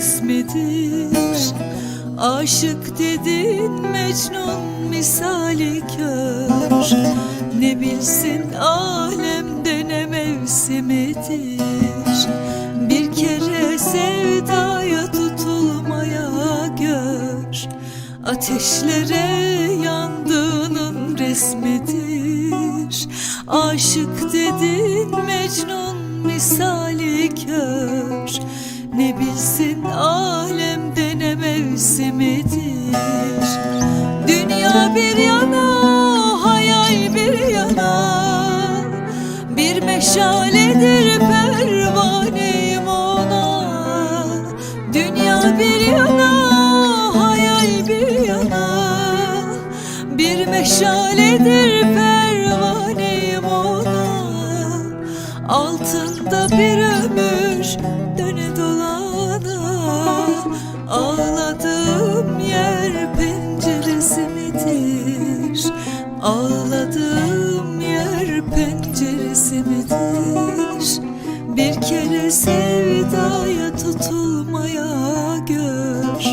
resmidir Aşık dedin Mecnun misali kör Ne bilsin alemde ne mevsimidir Bir kere sevdaya tutulmaya gör. Ateşlere yandığının resmidir. Aşık dedin Mecnun misali kör Ne bilsin mevsimidir Dünya bir yana, hayal bir yana. Bir meşaledir pervaneyim ona. Dünya bir yana, hayal bir yana. Bir meşaledir pervaneyim ona. Altında bir ömür Kere sevdaya tutulmaya gör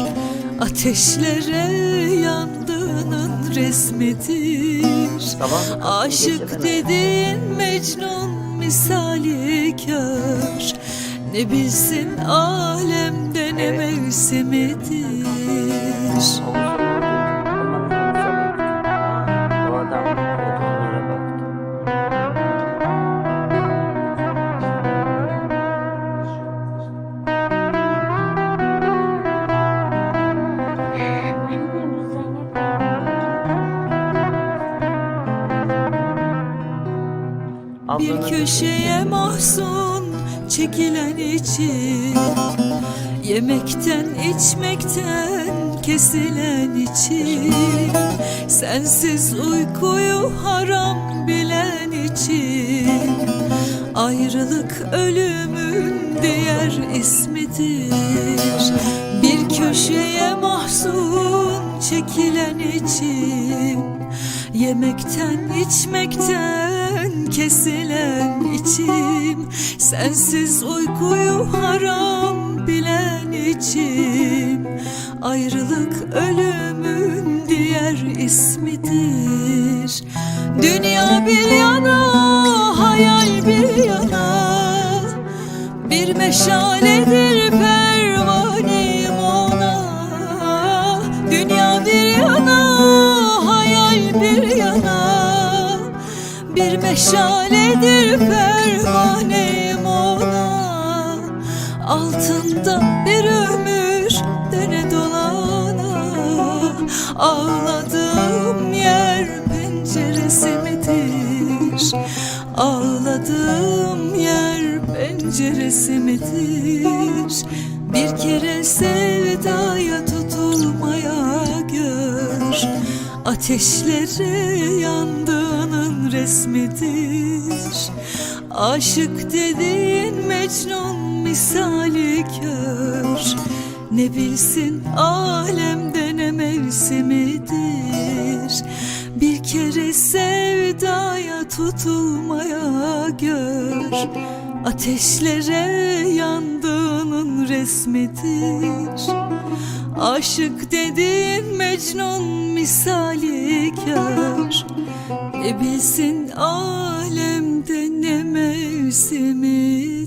Ateşlere yandığının resmidir. Sabah Aşık dedin Mecnun misali kör. Ne bilsin alemde ne mevsimidir Bir köşeye mahzun çekilen için Yemekten içmekten kesilen için Sensiz uykuyu haram bilen için Ayrılık ölümün diğer ismidir. Bir köşeye mahzun çekilen için Yemekten içmekten kesilen içim Sensiz uykuyu haram bilen içim. Ayrılık ölümün diğer ismidir. Dünya bir yana, hayal bir yana. Bir meşaledir meşaledir pervaneyim ona Altında bir ömür döne dolana Ağladığım yer penceresi midir? Ağladığım yer penceresi midir? Bir kere sevdaya tutulmaya gör Ateşlere yandığının resmidir. Aşık dediğin Mecnun misali kör. Ne bilsin alemde ne mevsimidir. Bir kere sevdaya tutulmaya gör. Ateşlere yandığının resmidir. Aşık dediğin Mecnun misali kör Ne bilsin alemde ne mevsimidir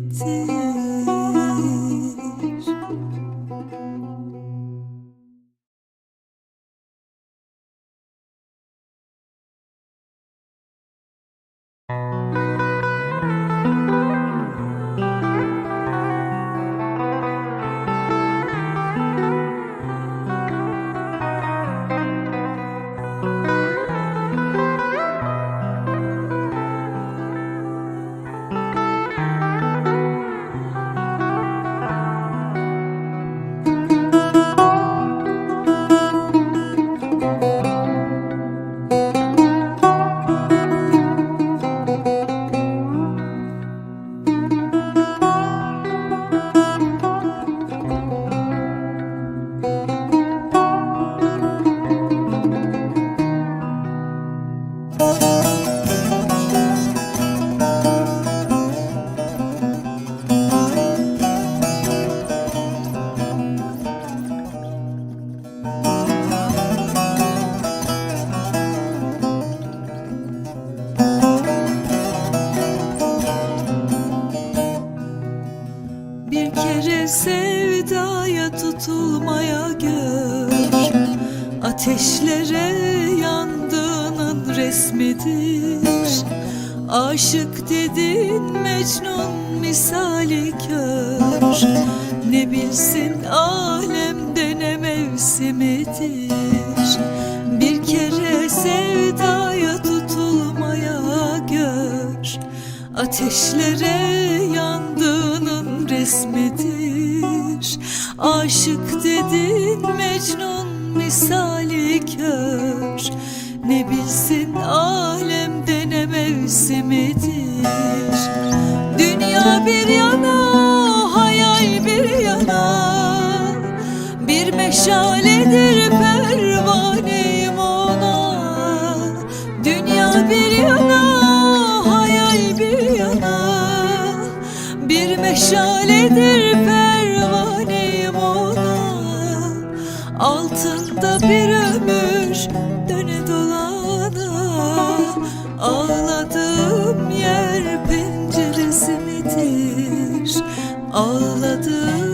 Ateşlere yandığının resmidir. Aşık dedin Mecnun misali kör. Ne bilsin alemde ne mevsimidir. Bir kere sevdaya tutulmaya gör. Ateşlere yandığının resmidir. Aşık dedin Mecnun kör Ne bilsin alemde ne mevsimidir. Dünya bir yana hayal bir yana. Bir meşaledir pervaneyim ona. Dünya bir yana hayal bir yana. Bir meşaledir pervaneyim Altında bir ömür döne dolana Ağladığım yer penceresi midir? Ağladığım